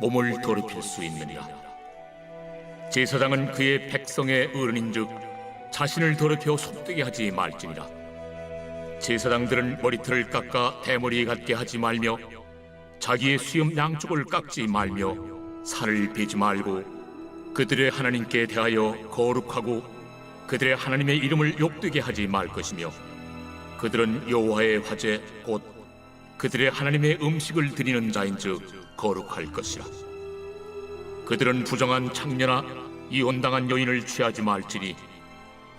몸을 더럽힐 수 있느니라. 제사장은 그의 백성의 어른인즉 자신을 더럽혀 속되게 하지 말지니라. 제사장들은 머리털을 깎아 대머리 같게 하지 말며 자기의 수염 양쪽을 깎지 말며 살을 베지 말고 그들의 하나님께 대하여 거룩하고 그들의 하나님의 이름을 욕되게 하지 말 것이며 그들은 여호와의 화제 곧 그들의 하나님의 음식을 드리는 자인즉 거룩할 것이라 그들은 부정한 창녀나 이혼당한 여인을 취하지 말지니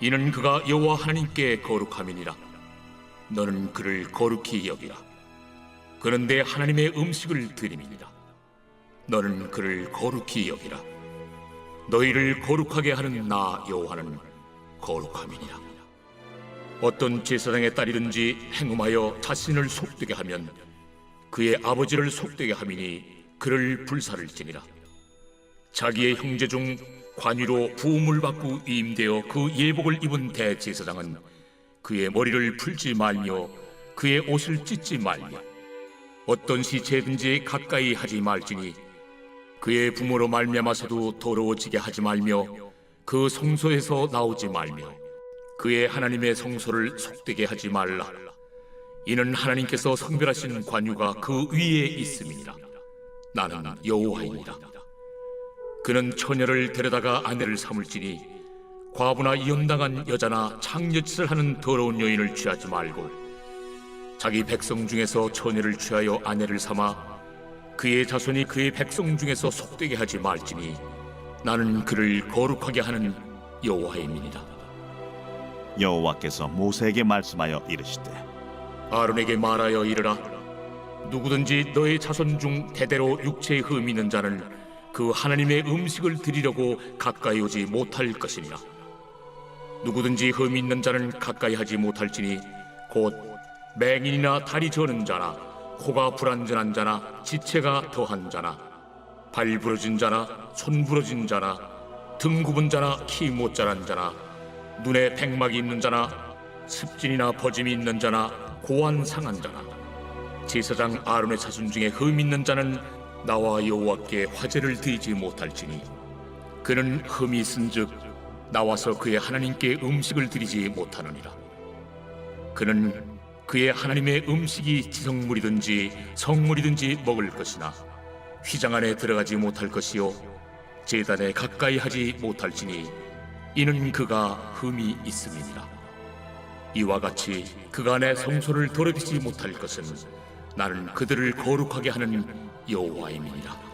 이는 그가 여호와 하나님께 거룩함이니라 너는 그를 거룩히 여기라. 내 하나님의 음식을 드림이니라. 너는 그를 거룩히 여기라. 너희를 거룩하게 하는 나 여호와는 거룩함이니라. 어떤 제사장의 딸이든지 행음하여 자신을 속되게 하면 그의 아버지를 속되게 함이니 그를 불살을지니라. 자기의 형제 중 관위로 부음을 받고 위임되어 그 예복을 입은 대제사장은 그의 머리를 풀지 말며 그의 옷을 찢지 말며 어떤 시체든지 가까이 하지 말지니 그의 부모로 말미암아서도 더러워지게 하지 말며 그 성소에서 나오지 말며 그의 하나님의 성소를 속되게 하지 말라 이는 하나님께서 성별하신 관유가 그 위에 있음이니라. 나는 여호와이니라. 그는 처녀를 데려다가 아내를 삼을지니 과부나 이혼당한 여자나 창녀짓을 하는 더러운 여인을 취하지 말고 자기 백성 중에서 처녀를 취하여 아내를 삼아 그의 자손이 그의 백성 중에서 속되게 하지 말지니 나는 그를 거룩하게 하는 여호와임이니라. 여호와께서 모세에게 말씀하여 이르시되 아론에게 말하여 이르라. 누구든지 너의 자손 중 대대로 육체에 흠 있는 자는 그 하나님의 음식을 드리려고 가까이 오지 못할 것이니라. 누구든지 흠 있는 자는 가까이 하지 못할지니 곧 맹인이나 다리 저는 자나 코가 불안전한 자나 지체가 더한 자나 발 부러진 자나 손 부러진 자나 등 굽은 자나 키 못 자란 자나 눈에 백막이 있는 자나 습진이나 버짐이 있는 자나 고안 상한 자나 제사장 아론의 자손 중에 흠 있는 자는 나와 여호와께 화제를 드리지 못할지니 그는 흠이 있은즉 나와서 그의 하나님께 음식을 드리지 못하느니라. 그는 그의 하나님의 음식이 지성물이든지 성물이든지 먹을 것이나 휘장 안에 들어가지 못할 것이요 제단에 가까이 하지 못할지니 이는 그가 흠이 있음이니라. 이와 같이 내 성소를 더럽히지 못할 것은 나는 그들을 거룩하게 하는 여호와임이니라.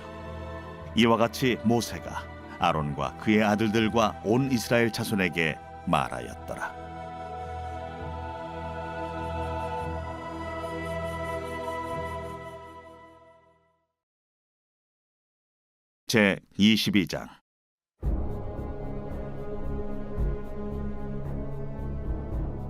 이와 같이 모세가 아론과 그의 아들들과 온 이스라엘 자손에게 말하였더라 제 22장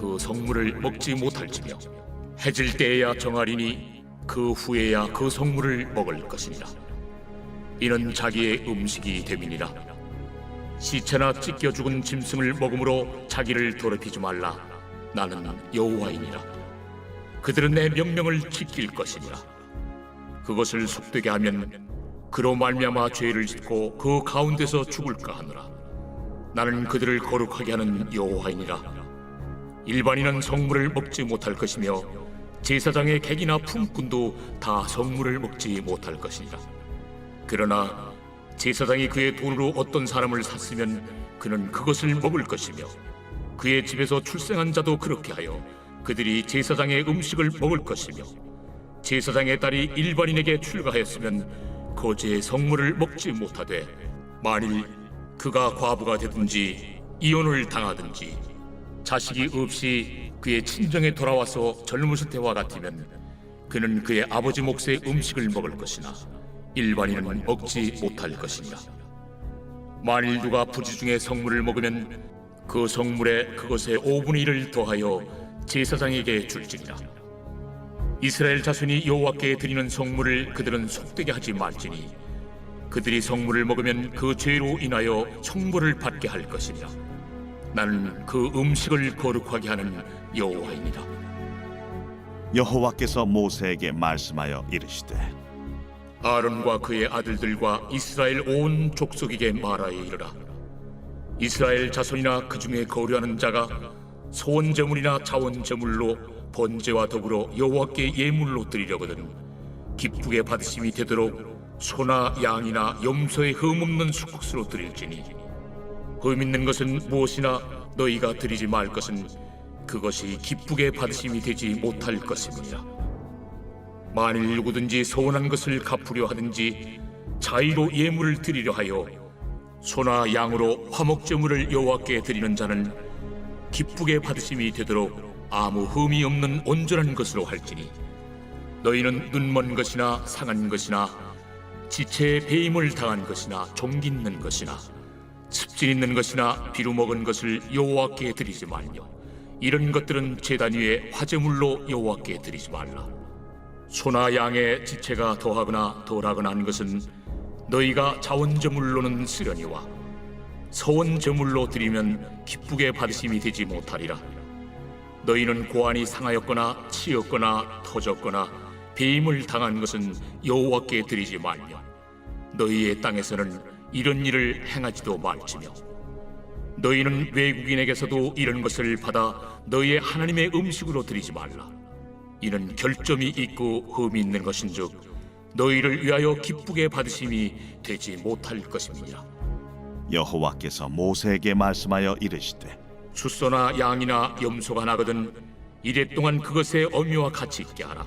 그 성물을 먹지 못할지며 해질 때에야 정하리니 그 후에야 그 성물을 먹을 것이니라. 이는 자기의 음식이 됨이니라. 시체나 찢겨 죽은 짐승을 먹음으로 자기를 더럽히지 말라. 나는 여호와이니라. 그들은 내 명령을 지킬 것이니라. 그것을 속되게 하면 그로 말미암아 죄를 짓고 그 가운데서 죽을까 하노라. 나는 그들을 거룩하게 하는 여호와이니라 일반인은 성물을 먹지 못할 것이며 제사장의 객이나 품꾼도 다 성물을 먹지 못할 것이니라. 그러나 제사장이 그의 돈으로 어떤 사람을 샀으면 그는 그것을 먹을 것이며 그의 집에서 출생한 자도 그렇게 하여 그들이 제사장의 음식을 먹을 것이며 제사장의 딸이 일반인에게 출가하였으면 거제의 성물을 먹지 못하되 만일 그가 과부가 되든지 이혼을 당하든지 자식이 없이 그의 친정에 돌아와서 젊으실 때와 같으면 그는 그의 아버지 몫의 음식을 먹을 것이나 일반인은 먹지 못할 것이니라 만일 누가 부지 중에 성물을 먹으면 그 성물에 그것의 5분의 1을 더하여 제사장에게 줄지니라. 이스라엘 자손이 여호와께 드리는 성물을 그들은 속되게 하지 말지니 그들이 성물을 먹으면 그 죄로 인하여 형벌을 받게 할 것이니라 나는 그 음식을 거룩하게 하는 여호와이니라 여호와께서 모세에게 말씀하여 이르시되 아론과 그의 아들들과 이스라엘 온 족속에게 말하여 이르라. 이스라엘 자손이나 그 중에 거류하는 자가 소원 제물이나 자원 제물로 번제와 더불어 여호와께 예물로 드리려거든 기쁘게 받으심이 되도록 소나 양이나 염소의 흠 없는 수국수로 드릴지니 흠 있는 것은 무엇이나 너희가 드리지 말 것은 그것이 기쁘게 받으심이 되지 못할 것입니다. 만일 누구든지 소원한 것을 갚으려 하든지 자의로 예물을 드리려 하여 소나 양으로 화목제물을 여호와께 드리는 자는 기쁘게 받으심이 되도록 아무 흠이 없는 온전한 것으로 할지니 너희는 눈먼 것이나 상한 것이나 지체에 배임을 당한 것이나 종기 있는 것이나 습진 있는 것이나 비루 먹은 것을 여호와께 드리지 말며 이런 것들은 제단 위에 화제물로 여호와께 드리지 말라. 소나 양의 지체가 더하거나 덜하거나 한 것은 너희가 자원제물로는 쓰려니와 서원제물로 드리면 기쁘게 받으심이 되지 못하리라. 너희는 고안이 상하였거나 치였거나 터졌거나 배임을 당한 것은 여호와께 드리지 말며 너희의 땅에서는 이런 일을 행하지도 말지며 너희는 외국인에게서도 이런 것을 받아 너희의 하나님의 음식으로 드리지 말라 이는 결점이 있고 흠이 있는 것인즉 너희를 위하여 기쁘게 받으심이 되지 못할 것입니다. 여호와께서 모세에게 말씀하여 이르시되 수소나 양이나 염소가 나거든 이래 동안 그것의 어미와 같이 있게 하라.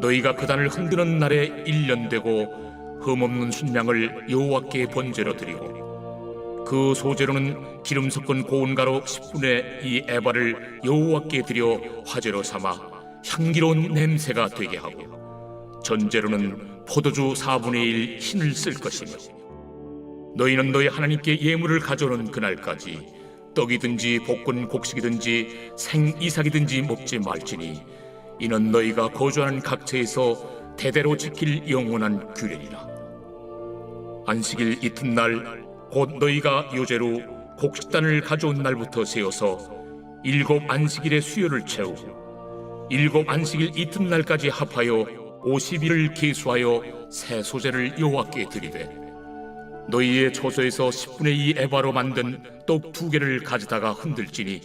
너희가 그 단을 흔드는 날에 일년 되고 흠없는 순양을 여호와께 번제로 드리고 그 소재로는 기름 섞은 고운 가루 10분의 이 에바를 여호와께 드려 화제로 삼아 향기로운 냄새가 되게 하고 전제로는 포도주 4분의 1 흰을 쓸 것이며 너희는 너희 하나님께 예물을 가져오는 그날까지 떡이든지 볶은 곡식이든지 생 이삭이든지 먹지 말지니 이는 너희가 거주하는 각처에서 대대로 지킬 영원한 규례니라. 안식일 이튿날 곧 너희가 요제로 곡식단을 가져온 날부터 세워서 일곱 안식일의 수요를 채우고 일곱 안식일 이튿날까지 합하여 50일을 계수하여 새 소재를 여호와께 드리되 너희의 초소에서 10분의 2 에바로 만든 떡 두 개를 가져다가 흔들지니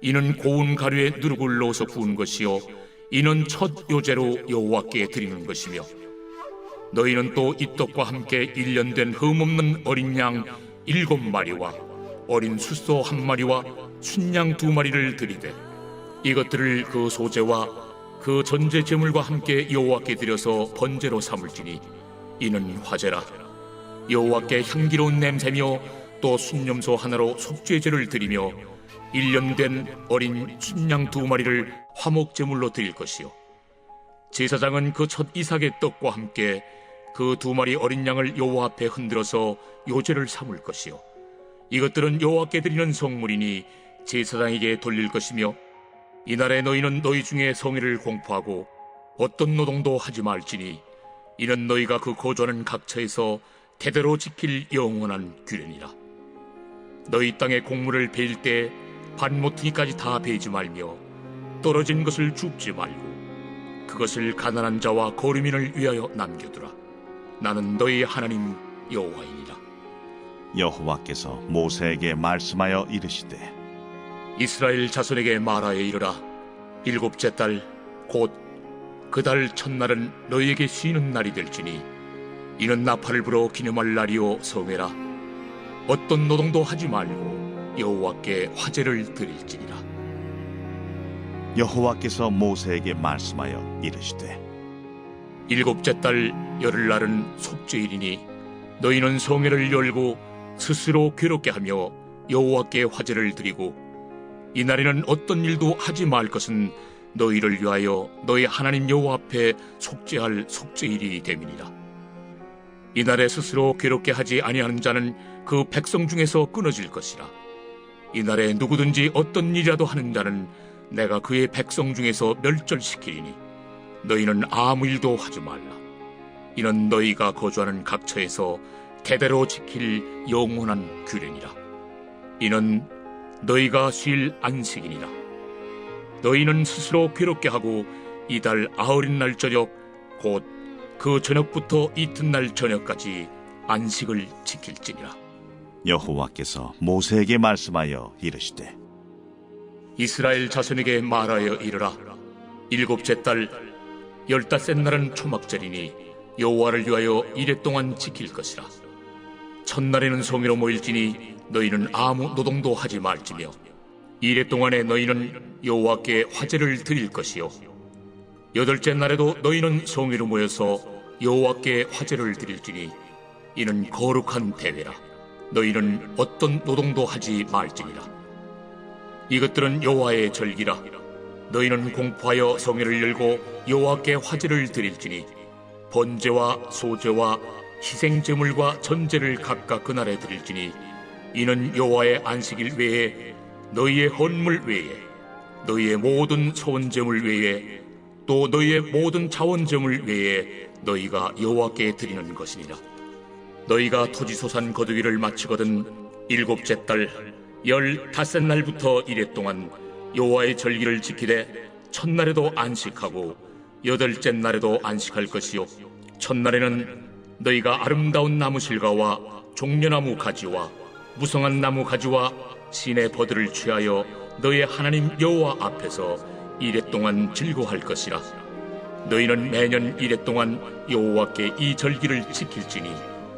이는 고운 가루에 누룩을 넣어서 구운 것이요 이는 첫 요제로 여호와께 드리는 것이며 너희는 또이 떡과 함께 일년된 흠없는 어린 양 일곱 마리와 어린 숫소 한 마리와 순양 두 마리를 드리되 이것들을 그 소재와 그 전제 제물과 함께 여호와께 드려서 번제로 삼을지니 이는 화제라. 여호와께 향기로운 냄새며 또 순념소 하나로 속죄제를 드리며 일년된 어린 순양 두 마리를 화목 제물로 드릴 것이요. 제사장은 그 첫 이삭의 떡과 함께 그 두 마리 어린 양을 여호와 앞에 흔들어서 요제를 삼을 것이요. 이것들은 여호와께 드리는 성물이니 제사장에게 돌릴 것이며 이날에 너희는 너희 중에 성의를 공포하고 어떤 노동도 하지 말지니 이는 너희가 그 거주하는 각처에서 대대로 지킬 영원한 규례니라. 너희 땅에 곡물을 베일 때 반모퉁이까지 다 베지 말며 떨어진 것을 줍지 말고 그것을 가난한 자와 거류민을 위하여 남겨두라. 나는 너희 하나님 여호와이니라. 여호와께서 모세에게 말씀하여 이르시되 이스라엘 자손에게 말하여 이르라. 일곱째 달 곧 그 달 첫날은 너희에게 쉬는 날이 될지니 이는 나팔을 불어 기념할 날이요 성회라. 어떤 노동도 하지 말고 여호와께 화제를 드릴지니라. 여호와께서 모세에게 말씀하여 이르시되 일곱째 달 열흘 날은 속죄일이니 너희는 성회를 열고 스스로 괴롭게 하며 여호와께 화제를 드리고 이 날에는 어떤 일도 하지 말 것은 너희를 위하여 너희 하나님 여호와 앞에 속죄할 속죄일이 됨이니라. 이날에 스스로 괴롭게 하지 아니하는 자는 그 백성 중에서 끊어질 것이라 이날에 누구든지 어떤 일이라도 하는 자는 내가 그의 백성 중에서 멸절시키리니 너희는 아무 일도 하지 말라. 이는 너희가 거주하는 각처에서 대대로 지킬 영원한 규례니라. 이는 너희가 쉴 안식이니라. 너희는 스스로 괴롭게 하고 이달 아흘인 날 저녁 곧 그 저녁부터 이튿날 저녁까지 안식을 지킬지니라. 여호와께서 모세에게 말씀하여 이르시되 이스라엘 자손에게 말하여 이르라. 일곱째 달 열다섯 날은 초막절이니 여호와를 위하여 이래 동안 지킬 것이라. 첫날에는 성회로 모일지니 너희는 아무 노동도 하지 말지며 이래 동안에 너희는 여호와께 화제를 드릴 것이요. 여덟째 날에도 너희는 성회로 모여서 여호와께 화제를 드릴지니 이는 거룩한 대회라 너희는 어떤 노동도 하지 말지니라. 이것들은 여호와의 절기라. 너희는 공포하여 성회를 열고 여호와께 화제를 드릴지니 번제와 소제와 희생 제물과 전제를 각각 그날에 드릴지니 이는 여호와의 안식일 외에 너희의 헌물 외에 너희의 모든 소원 제물 외에 또 너희의 모든 자원 제물 외에 너희가 여호와께 드리는 것이니라 너희가 토지소산 거두기를 마치거든 일곱째 달 열다섯 날부터 이래 동안 여호와의 절기를 지키되 첫날에도 안식하고 여덟째 날에도 안식할 것이요. 첫날에는 너희가 아름다운 나무 실과와 종려나무 가지와 무성한 나무 가지와 신의 버들을 취하여 너희 하나님 여호와 앞에서 이래 동안 즐거워할 것이라. 너희는 매년 이래 동안 여호와께 이 절기를 지킬지니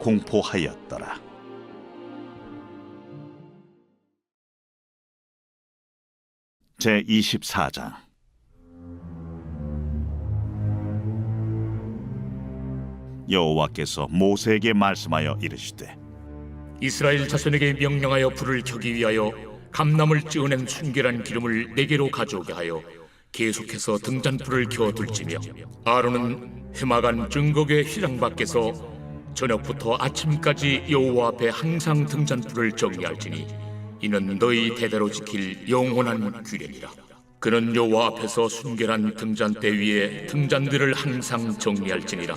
공포하였더라. 제 24장 여호와께서 모세에게 말씀하여 이르시되 이스라엘 자손에게 명령하여 불을 켜기 위하여 감남을 찌어낸 순결한 기름을 네 개로 가져오게 하여 계속해서 등잔불을 켜 둘지며 아론은 회막안 증거계 휘장 밖에서 저녁부터 아침까지 여호와 앞에 항상 등잔불을 정리할지니 이는 너희 대대로 지킬 영원한 규례니라. 그는 여호와 앞에서 순결한 등잔대 위에 등잔들을 항상 정리할지니라.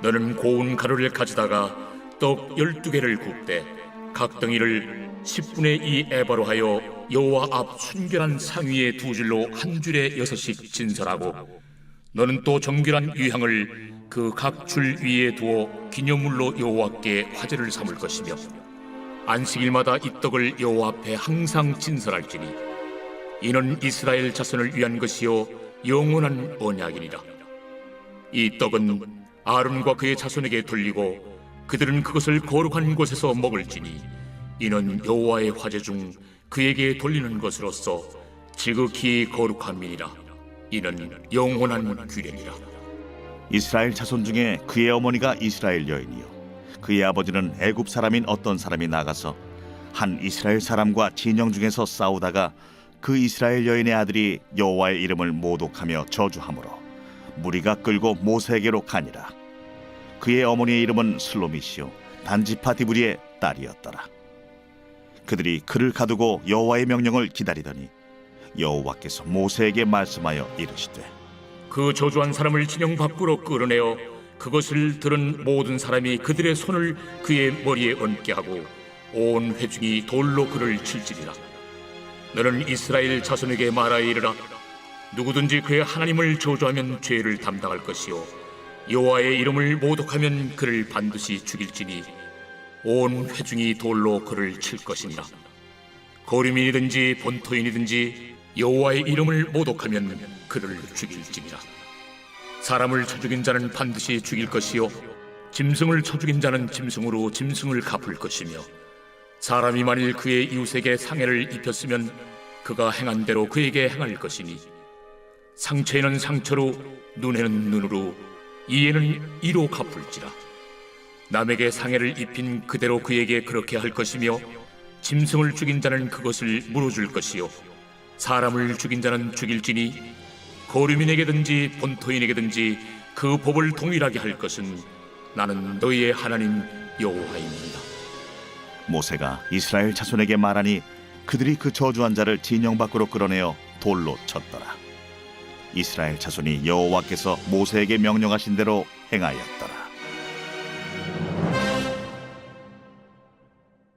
너는 고운 가루를 가져다가 떡 열두 개를 굽되 각 덩이를 10분의 2 에바로 하여 여호와 앞 순결한 상위의 두 줄로 한 줄에 여섯씩 진설하고 너는 또 정결한 유향을 그 각 줄 위에 두어 기념물로 여호와께 화제를 삼을 것이며 안식일마다 이 떡을 여호와 앞에 항상 진설할지니 이는 이스라엘 자손을 위한 것이요 영원한 언약이니라. 이 떡은 아론과 그의 자손에게 돌리고 그들은 그것을 거룩한 곳에서 먹을지니 이는 여호와의 화제 중 그에게 돌리는 것으로서 지극히 거룩함이니라 이는 영원한 규례니라. 이스라엘 자손 중에 그의 어머니가 이스라엘 여인이요. 그의 아버지는 애굽 사람인 어떤 사람이 나가서 한 이스라엘 사람과 진영 중에서 싸우다가 그 이스라엘 여인의 아들이 여호와의 이름을 모독하며 저주하므로 무리가 끌고 모세에게로 가니라. 그의 어머니의 이름은 슬로미시요. 단지파 디브리의 딸이었더라. 그들이 그를 가두고 여호와의 명령을 기다리더니 여호와께서 모세에게 말씀하여 이르시되 그 저주한 사람을 진영 밖으로 끌어내어 그것을 들은 모든 사람이 그들의 손을 그의 머리에 얹게 하고 온 회중이 돌로 그를 칠지리라. 너는 이스라엘 자손에게 말하여 이르라. 누구든지 그의 하나님을 저주하면 죄를 담당할 것이요 여호와의 이름을 모독하면 그를 반드시 죽일지니 온 회중이 돌로 그를 칠 것이니라 거류민이든지 본토인이든지 여호와의 이름을 모독하면 그를 죽일지니라. 사람을 쳐 죽인 자는 반드시 죽일 것이요 짐승을 쳐 죽인 자는 짐승으로 짐승을 갚을 것이며 사람이 만일 그의 이웃에게 상해를 입혔으면 그가 행한 대로 그에게 행할 것이니 상처에는 상처로 눈에는 눈으로 이에는 이로 갚을지라. 남에게 상해를 입힌 그대로 그에게 그렇게 할 것이며 짐승을 죽인 자는 그것을 물어줄 것이요 사람을 죽인 자는 죽일지니 거류민에게든지 본토인에게든지 그 법을 동일하게 할 것은 나는 너희의 하나님 여호와입니다. 모세가 이스라엘 자손에게 말하니 그들이 그 저주한 자를 진영 밖으로 끌어내어 돌로 쳤더라. 이스라엘 자손이 여호와께서 모세에게 명령하신 대로 행하였더라.